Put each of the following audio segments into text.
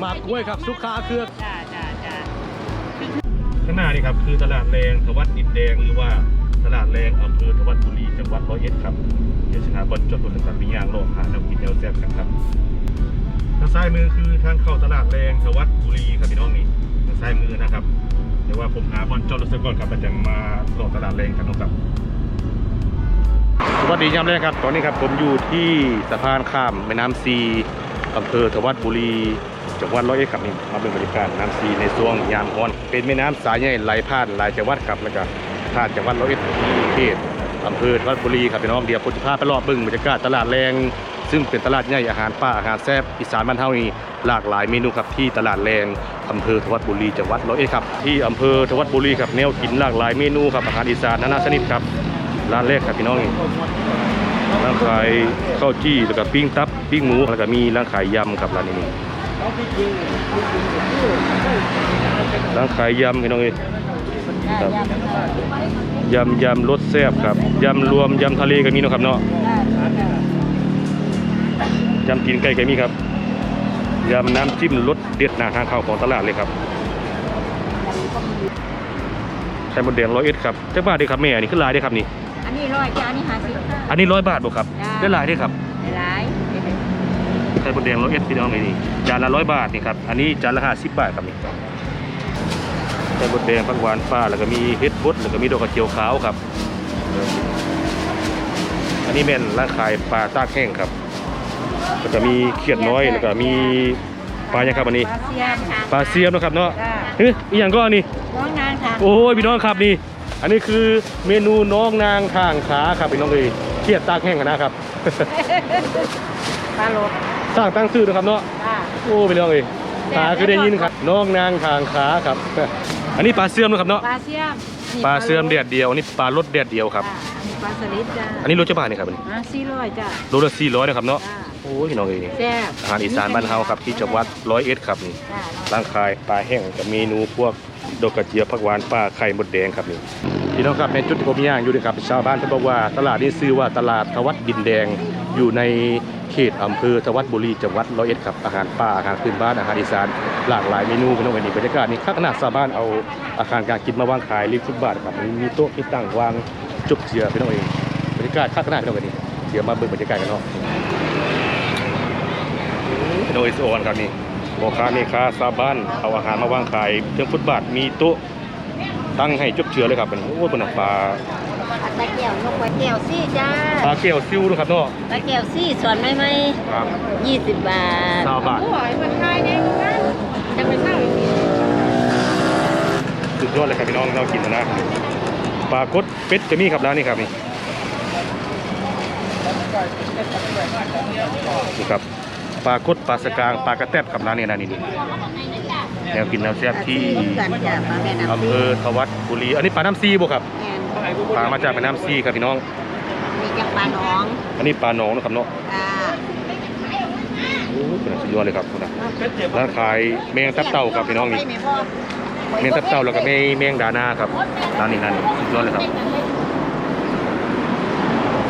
หมากกล้วยครับสุขาเครือจ้าจ้าจ้าข้างหน้านี่ครับคือตลาดแรงทวัดดินแดงหรือว่าตลาดแรงอำเภอทวัดบุรีจังหวัดร้อยเอ็ดครับเดี๋ยวชนะบนจดบนสัตว์ปีย่างโลกหาแนวกินแนวแซ่บกันครับทางซ้ายมือคือทางเข้าตลาดแรงทวัดบุรีครับพี่น้องนี่ทางซ้ายมือนะครับเดี๋ยวว่าผมหาบอลจดรถเสร็จก่อนครับมันจะมาโลกตลาดแรงกันเนาะครับสวัสดียามแรกครับ ตอนนี้ครับผมอยู่ที่สะพานข้ามแม่น้ำซีอำเภอทวัดบุรี จังหวัดร้อยเอ็ดครับนี่มาเป็นบรรยากาศน้ำซีในช่วงยามร้อน เป็นแม่น้ำสายใหญ่ไหลผ่านหลายจังหวัดครับแล้วก็ผ่านจังหวัดร้อยเอ็ดที่เขตอำเภอทวัดบุรีครับพี่น้องเดี๋ยวผมจะพาไปรอบบึงบรรยากาศตลาดแรง ซึ่งเป็นตลาดใหญ่อาหารป่าอาหารแซ่บอีสานบ้านเฮานี่หลากหลายเมนูครับที่ตลาดแรงอำเภอทวัดบุรีจังหวัดร้อยเอ็ดครับที่อำเภอทวัดบุรีครับแนวกินหลากหลายเมนูครับอาหารอีสานนานาชนิดครับร้านแรกครับพี่น้องนี่ร้านขายข้าวจี้แล้วก็ปิ้งตับปิ้งหมูแล้วก็มีร้านขายยำครับร้านนี้ ร้านขายยำพี่น้องเอ้ยครับยำยำรสแซ่บครับยำรวมยำทะเลก็มีเนาะครับเนาะยำกินไก่ก็มีครับยำน้ำจิ้มรสเด็ดหน้าทางเข้าของตลาดเลยครับไข่มดแดงร้อยเอ็ดครับเจ้าบ้านเด้ครับแม่อันนี้ขึ้นลายได้ครับนี่อันนี้ร้อยจ้าอันนี้ห้าสิบค่ะอันนี้ร้อยบาทบ่ครับจ้าได้หลายได้ครับหลาย ไข่มดแดงร้อยเอ็ดพี่น้องนี่นี่จานละร้อยบาทนี่ครับอันนี้จานละห้าสิบบาทครับนี่ไข่มดแดงผักหวานฟ้าแล้วก็มีเห็ดบดแล้วก็มีดอกกระเจียวขาวครับ อันนี้แม่นร้านขายปลาตากแห้งครับแล้วก็มีเขียดน้อยแล้วก็มีปลาอย่างครับอันนี้ปลาเสียมค่ะปลาเสียมนะครับเนาะจ้าเฮ้ยอีกอย่างก็อันนี้ น้องนางค่ะโอ้ยพี่น้องครับนี่ อันนี้คือเมนูน้องนางทางขาครับพี่น้องเลยเขียดตากแห้งนะครับ ปลาโลด สร้างตั้งชื่อนะครับเนาะจ้า โอ้ไปเรื่องเลยขาคือได้ยินครับน้องนางทางขาครับ อันนี้ปลาเสื่อมนะครับเนาะปลาเสียมปลาเสื่อมเดียดเดียวอันนี้ปลารสเดียดเดียวครับ จ้าอันนี้ปลาสลิดจ้าอันนี้รสจะบาทนี่ครับอันนี้อะสี่ร้อยจ้าโลละสี่ร้อยนะครับเนาะจ้าโอ้ยพี่น้องเอ้ยแซ่บอาหารอีสานบ้านเฮาครับที่จังหวัดร้อยเอ็ดครับนี่ จ้าร่างคายปลาแห้งกับเมนูพวกดอกกระเจียวผักหวานปลาไข่มดแดงครับนี่พี่น้องครับในจุดที่ผมย่างอยู่นะครับชาวบ้านเขาบอกว่าตลาดนี้ชื่อว่าตลาดทวัดดินแดงอยู่ใน เขตอำเภอทวัดบุรีจังหวัดร้อยเอ็ดครับอาหารป่าอาหารพื้นบ้านอาหารอีสานหลากหลายเมนูพี่น้องวันนี้บรรยากาศนี้ข้างหน้าชาวบ้านเอาอาคารการกินมาวางขายริมฟุตบาทครับมีโต๊ะที่ตั้งวางจุบเจือพี่น้องเองบรรยากาศข้างหน้าพี่น้องวันนี้เดี๋ยวมาเบิ่งบรรยากาศกันเนาะโดยสโอนครับนี่พ่อค้าแม่ค้าชาวบ้านเอาอาหารมาวางขายเชิงฟุตบาทมีโต๊ะตั้งให้จุบเชือเลยครับเป็นโอ้ยเป็นปลา ปลาแก้วนกปลาแก้วซี่จ้าปลาเกี่ยวซิวนะครับเนาะปลาแก้วซี่ส่วนไหมไหมครับยี่สิบบาทสาวบาทโอ้ยมันขายได้กันจะไปเช่าอีกทีสุดยอดเลยครับพี่น้องเรากินนะปลากดเป็ดจะมีครับร้านนี้ครับนี่นี่ครับปลากดปลาสกางปลากระแตบครับร้านนี้นะนี่นี่แนวกินแนวแซ่บที่กันจ้ะปลาแม่น้ำอำเภอทวัดบุรีอันนี้ปลาน้ำซีบ่ครับแอน ปลามาจากแม่น้ำซีครับพี่น้อง มีจังปลาหนอง อันนี้ปลาหนองนะครับเนาะจ้าโอ้เป็นสุดยอดเลยครับคุณนะร้านขายแมงตับเต่าครับพี่น้องนี่ไม่พอแมงตับเต่าแล้วก็แมงแมงดานาครับร้านนี้นั่นสุดยอดเลยครับ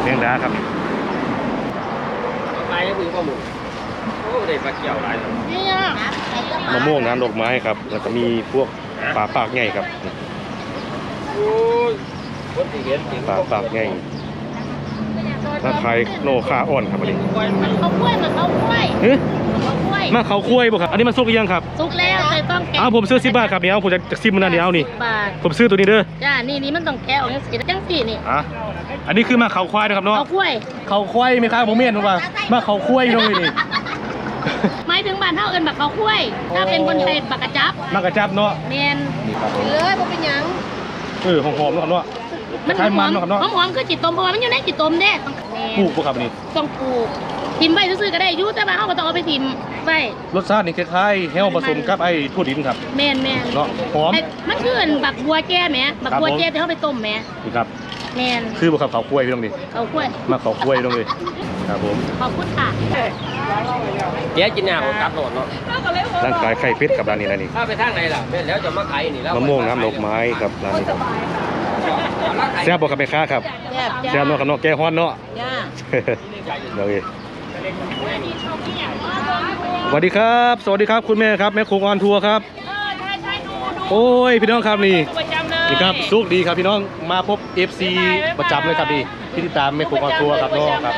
แมงดาครับไปก็คือข้อมูลโอ้ได้ปลาเกี่ยวหลายเลยเนี่ยมะม่วงน้ำดอกไม้ครับ แล้วก็มีพวกปลาปากใหญ่ครับโอ้ ยคนที่เห็นจริงปลาปากใหญ่ร้านขายโนคาอ่อนครับอันนี้มันเขากล้วยมันเขากล้วยเฮ้ยมันเขากล้วยมาเขาคุ้ยบ่ครับ อันนี้มันสุกหรือยังครับ สุกแล้วแต่ต้องแกะอ้าวผมซื้อสิบบาทครับเดี๋ยวผมจะจะซิมมันนะเดี๋ยวเอานี่ บาทผมซื้อตัวนี้เด้อ จ้า นี่นี่มันต้องแกะออกยังสีจังสีนี่อะ อันนี้คือมาเขาควายนะครับเนาะเอากล้วย เขาควายไหมครับผมเห็นว่ามาเขาควายตรงนี้นี่หมายถึงบ้านเท่าเอินบักเขากล้วยถ้าเป็นคนไทยบักกระจับมากระจับเนาะแมนเลยบ่เป็นหยังเออหอมๆเนาะครับเนาะ คล้ายๆมันเนาะครับเนาะหอมๆคือจิตตมเพราะว่ามันอยู่ในจิตตมเด้ต้องแม่นปลูกบ่ครับอันนี่ต้องปลูกทิมไว้ซื่อๆก็ได้อยุ่แต่ว่าเฮาก็ต้องเอาไปทิมไว้รสชาตินี่คล้ายๆแห้วผสมกับไอ้ถั่วดินครับแม่นแม่นเนาะหอม ไอ้มันคืออันบักบัวแก่แหมบักบัวครับผมแก่ที่เฮาไปต้มแหมนี่ครับ แม่นคือบ่ครับเขาควายพี่น้องดิเอากล้วยมาเขาควายตรงนี้ครับผมขอบคุณค่ะเดี๋ยวกินหน้าผมกลับโหลดเนาะร้านขายไข่เป็ดกับร้านนี้ร้านนี้ถ้าไปทางไหนล่ะแม่นแล้วจะมาขายนี่แล้วมะม่วงน้ำดอกไม้ครับร้านนี้ครับ แซ่บบ่ครับแม่ค้าครับแซ่บแซ่บเนาะครับเนาะแก้ฮ้อนเนาะจ้าเดี๋ยวเอ้ยสวัสดีครับ สวัสดีครับคุณแม่ครับแม่คงออนทัวร์ครับเออใช่ใช่ดูดูโอ้ยพี่น้องครับนี่ดูประจำเลยนี่ครับสุขดีครับพี่น้องมาพบ FC ประจำเลยครับนี่ที่ติดตามแม่คงออนทัวร์ครับน้องครับ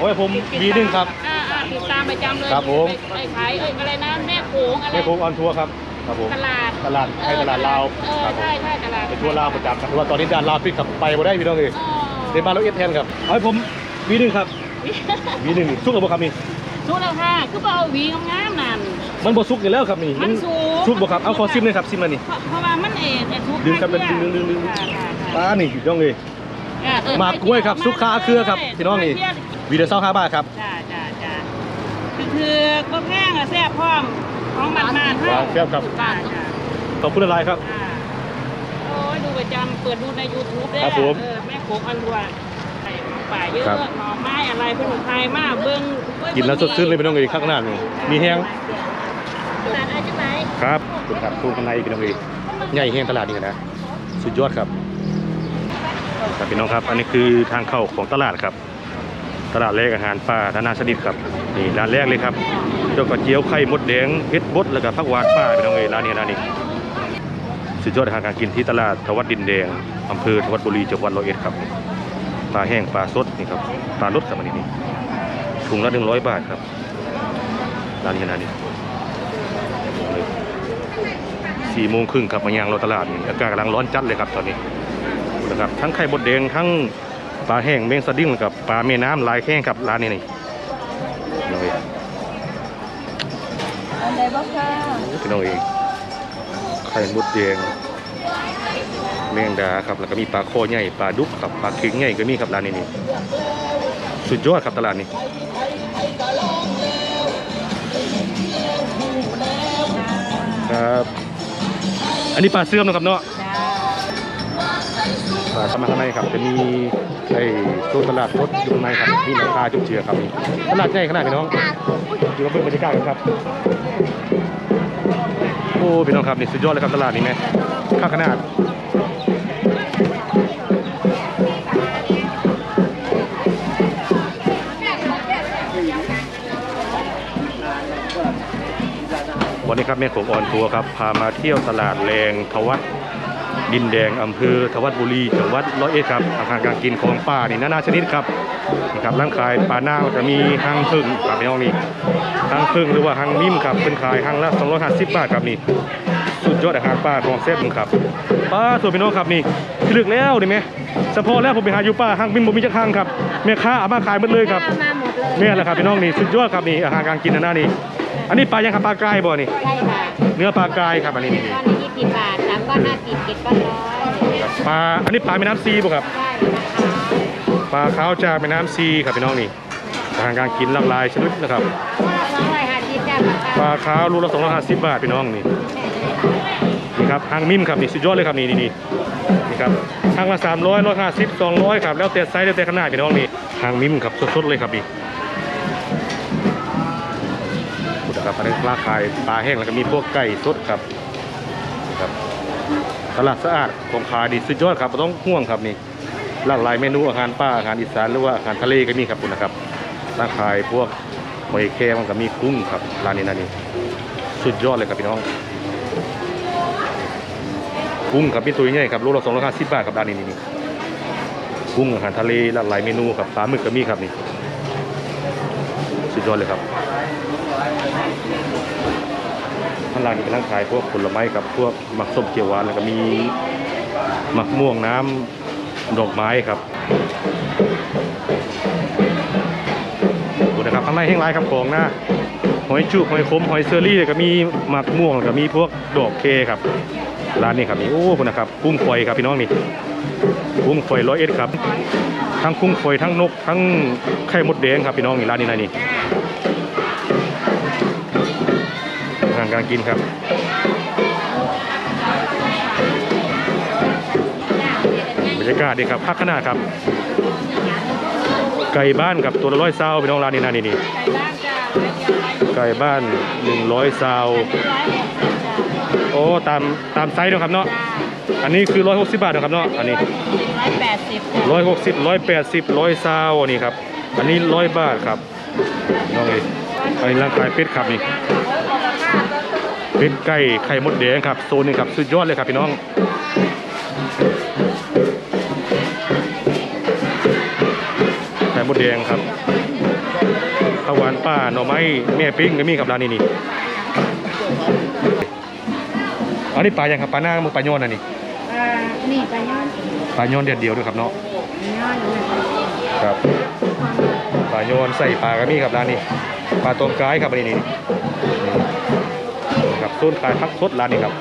โอ้ยผมวีหนึ่งครับอ่าอ่าติดตามประจำเลยครับผมไอ้ขายเอ้ยอะไรนะแม่โขงอะไรแม่คงออนทัวร์ครับ ครับผมตลาดตลาดให้ตลาดลาวเออครับผมใช่ใช่ตลาดไปทัวร์ลาวประจำครับเพราะว่าตอนนี้ด้านลาวปิดขับไปบ่ได้พี่น้องเองอ๋อเดนมาแล้วเอสแทนครับเอาให้ผมวีหนึ่งครับวีหนึ่งสุกกับบ่ครับนี่สู้แล้วค่ะคือบ่เอาหวีงามๆนั่น มันบ่สุกอยู่แล้วครับนี่มันสุก สุกบ่ครับเอาขอซิมเลยครับซิมมานี่ เพราะเพราะว่ามันเอ็ดแต่ทุกดึงครับดึงดึงดึงดึง ค่ะค่ะป้านี่พี่น้องเลยค่ะเออหมากกล้วยครับซุกขาเครือครับพี่น้องนี่วีเดียวเศร้าห้าบาทครับจ้าจ้าจ้าคือคือก็แพงอะแซ่บพร้อม ของมันมาเท่าว้าวแซ่บครับจ้าจ้าขอบคุณอะไรครับ อ่าโอ้ยดูประจำเปิดดูใน YouTube ได้ครับผมเออแม่โขงอันรัวใส่หมอป่าเยอะครับหน่อไม้อะไรเป็นของไทยมากเบิ้งเบิ้งกินแล้วสดชื่นเลยพี่น้องเลยข้างหน้านี่มีแห้งตลาดอาจจะไหนครับคุณครับตู้ข้างในพี่น้องเลยใหญ่แห้งตลาดนี่นะ สุดยอดครับ ครับพี่น้องครับ อันนี้คือทางเข้าของตลาดครับ ตลาดแรกอาหารป่านานาชนิดครับนี่ร้านแรกเลยครับเจ้ากระเจียวไข่มดแดงเฮ็ดบดแล้วก็ผักหวานป่าพี่น้องเลยร้านนี้ร้านนี้สุดยอดอาหารการกินที่ตลาดทวัดดินแดงอำเภอทวัดบุรีจังหวัดร้อยเอ็ดครับปลาแห้งปลาสดนี่ครับปลารสครับอันนี้นี่ถุงละหนึ่งร้อยบาทครับร้านนี้ร้านนี้สี่โมงครึ่งครับมายังเราตลาดนี่อากาศกำลังร้อนจัดเลยครับตอนนี้นะครับทั้งไข่มดแดงทั้ง ปลาแห้งเมงสดิ้งกับปลาแม่น้ำลายแห้งครับร้านนี้นี่น้องเอ๋อันใดบ่ค่ะพี่น้องเอ๋ไข่มดแดงแมงดาครับแล้วก็มีปลาโคใหญ่ปลาดุกครับปลาเค็งใหญ่ก็มีครับร้านนี้นี่สุดยอดครับตลาดนี้ครับอันนี้ปลาเสื่อมนะครับเนาะจ้าปลาทำมาข้างในครับจะมี ไอ้ตัวตลาดรถอยู่ข้างในครับมีราคาจุกเจือครับนี่ตลาดใหญ่ขนาดพี่น้องอยู่กับเพื่อนบรรยากาศกันครับโอ้พี่น้องครับนี่สุดยอดเลยครับตลาดนี้ไหมข้าขนาดวันนี้ครับแม่โขงออนทัวร์ครับ พามาเที่ยวตลาดแรงทวัด ดินแดงอำเภอทวัดบุรีจังหวัดร้อยเอ็ดครับอาหารการกินของป่านี่นานาชนิดครับนี่ครับร้านขายปลาหน้าก็จะมีหางพึ่งครับพี่น้องนี่หางพึ่งหรือว่าหางมิ้มครับเป็นขายหางละ250บาทครับนี่สุดยอดอาหารป่าของแซ่บครับป้าส่วนพี่น้องครับนี่ที่เลือกแล้วนี่ไหมเฉพาะแล้วผมไปหาอยู่ป่าหางมิ้มผมมีจักหางครับแม่ค้าเอามาขายหมดเลยครับมาหมดเลยเนี่ยแหละครับพี่น้องนี่สุดยอดครับนี่อาหารการกินนะหน้านี่อันนี้ปลายังครับปลากรายบ่นี่ใช่ค่ะเนื้อปลากรายครับอันนี้นี่ก้อนละยี่สิบบาทสาม ก้อนห้าสิบเจ็ดก้อนร้อยครับปลาอันนี้ปลาแม่น้ำซีบ่ครับ ได้นะคะปลาขาวจากแม่น้ำซีครับพี่น้องนี่อาหารการกินหลากหลายชนิดนะครับร้อยห้าสิบจ้าปลาปลาขาวรูละ250บาทพี่น้องนี่นี่ครับหางมิ้มครับนี่สุดยอดเลยครับนี่นี่นี่นี่ครับหางละ300 150 200ครับแล้วแต่ไซส์แล้วแต่ขนาดพี่น้องนี่หางมิ้มครับสดๆเลยครับนี่พูดนะครับอันนี้ปลาขายปลาแห้งแล้วก็มีพวกไก่สดครับนี่ครับ ตลาดสะอาดของขายดีสุดยอดครับไม่ต้องห่วงครับนี่หลากหลายเมนูอาหารป่าอาหารอีสานหรือว่าอาหารทะเลก็มีครับคุณนะครับร้านขายพวกหอยแครงกับมีกุ้งครับร้านนี้นะนี่สุดยอดเลยครับพี่น้องกุ้งครับพี่ตัวใหญ่ครับโลละสองร้อยห้าสิบบาทครับร้านนี้นี่นี่กุ้งอาหารทะเลหลากหลายเมนูครับปลาหมึกก็มีครับนี่สุดยอดเลยครับข้าง ล่างนี่เป็นร้านขายพวกผลไม้ครับพวกมักส้มเขียวหวานแล้วก็มีมะม่วงน้ำดอกไม้ครับดูนะครับข้างในแห้งไรครับของหน้าหอยจุกหอยขมหอยเซอรี่ก็มีหมักม่วงแล้วก็มีพวกดอกเคครับร้านนี้ครับนี่โอ้คุณนะครับกุ้งฝอยครับพี่น้องนี่กุ้งฝอยร้อยเอ็ดครับทั้งกุ้งฝอยทั้งนกทั้งไข่มดแดงครับพี่น้องนี่ร้านนี้นะนี่าหารการกินครับบรรยากาศดีครับพักขนาดครับ ไก่บ้านกับตัวละร้อยซาวพี่น้องร้านนี้นะนี่นี่ไก่บ้านจ้าไก่เดียวไก่ไก่บ้านหนึ่งร้อยซาวร้อยหกสิบจ้าโอ้ตามตามไซส์เนาะครับเนาะอันนี้คือร้อยหกสิบบาทเนาะครับเนาะอันนี้ร้อยแปดสิบจ้าร้อยหกสิบร้อยแปดสิบร้อยซาวอันนี้ครับอันนี้ร้อยบาทครับน้องเอ้ยอันนี้ร่างกายเป็ดครับนี่ เป็ดไก่ไข่มดแดงครับโซนนี้ครับสุดยอดเลยครับพี่น้องไข่มดแดงครับข้าวหวานป้าหน่อไม้แม่ปิ้งก็มีครับร้านนี้นี่อันนี้ปลายังครับปลาหน้ามึงปลาโยนอันนี้อ่านี่ไปย้อนปลาโยนเดียวเดียวด้วยครับเนาะย้อนอยู่นะครับปลาโยนใส่ปลากระมี่ครับร้านนี้ปลาต้มกายครับอันนี้นี่ นี่ครับโซนขายพักสดร้านนี้ครับ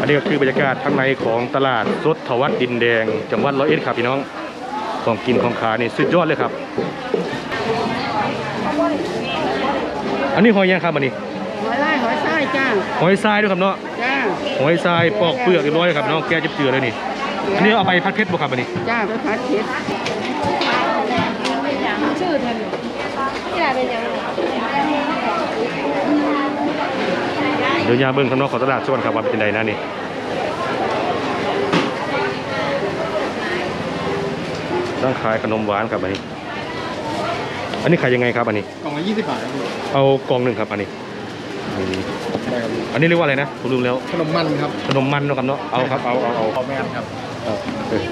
อันนี้ก็คือบรรยากาศข้างในของตลาดสดทวัดดินแดง จังหวัดร้อยเอ็ดครับพี่น้องของกินของขายนี่สุดยอดเลยครับ อันนี้หอยยังครับอันนี้หอยไล่หอยไส้จ้าหอยทรายด้วยครับเนาะจ้าหอยทรายปอกเปลือกเรียบร้อยครับน้องแก้จิบเจือเลยนี่อันนี้เอาไปพัดเพชรบ่ครับอันนี้จ้าไปพัดเผ็ดชื่อเธอ ที่ไหนเป็นยังเดี๋ยวยาเบิ้งข้างนอกของตลาดส่วนครับว่าเป็นจังไดนะนี่ต้องขายขนมหวานครับอันนี้ อันนี้ขายยังไงครับอันนี้ กล่องละยี่สิบบาทครับพี่เอากล่องหนึ่งครับอันนี้นี่ได้ครับพี่อันนี้เรียกว่าอะไรนะผมลืมแล้ว ขนมมันครับขนมมันเนาะครับเนาะ เอาครับ เอาเอาเอาขอแม่นครับ เอาเออ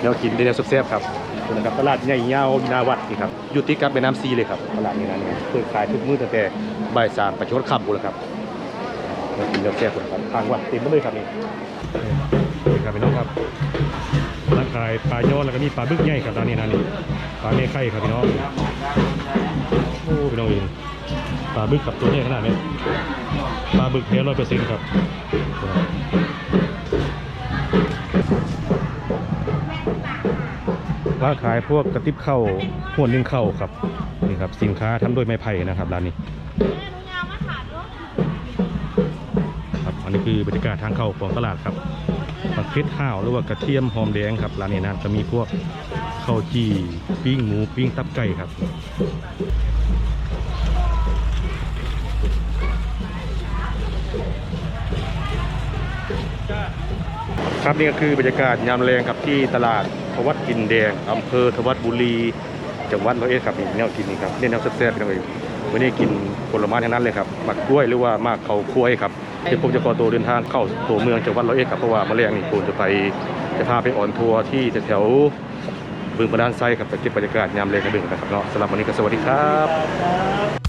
เดี๋ยวกินได้แล้วแซ่บๆครับส่ว นนะครับตลาดใหญ่ยาวนาวัดนี่ครับอยู่ติดกับแม่น้ำซีเลยครับตลาดนี้นะนี่เปิดขายทุกมื้อตั้งแต่บ่ายสามไปชดค่ำบุเลยครับเดี๋ยวกินแล้วแซ่บเลยครับทางวัดเต็มไปเลยครับนี่นี่ครับพี่น้องครับร้านขายปลาย้อนแล้วก็มีปลาบึกใหญ่ครับร้านนี้นะนี่ปลาเมฆไข่ครับพี่น้องโอ้พี่น้องเองปลาบึกกับตัวใหญ่ขนาดนี้ปลาบึกแท้ร้อยเปอร์เซ็นต์ครับ ร้านขายพวกกระติบข้าวห่วนนึ่งข้าวครับนี่ครับ สินค้าทำด้วยไม้ไผ่นะครับร้านนี้ครับอันนี้คือบรรยากาศทางเข้าของตลาดครับผักเพชรห้าวหรือว่ากระเทียมหอมแดงครับร้านนี้นะจะมีพวกข้าวจี่ปิ้งหมูปิ้งตับไก่ครับครับนี่ก็คือบรรยากาศยามแรงครับที่ตลาด ทวัดกินแดงอำเภอทวัดบุรี จังหวัดร้อยเอ็ดครับนี่แนวกินนี่ครับนี่แนวแซ่บๆกันเลยวันนี้กินผลไม้ทั้งนั้นเลยครับหมักกล้วยหรือว่าหมากเขาคุ้วยครับเดี๋ยวผมจะขอตัวเดินทางเข้าตัวเมืองจังหวัดร้อยเอ็ดครับเพราะว่ามาแรงนี่ผมจะไปจะพาไปออนทัวร์ที่แถวบึงประดานไซครับไปเก็บบรรยากาศยามแรงกันดึงนะครับเนาะสำหรับวันนี้ก็สวัสดีครับ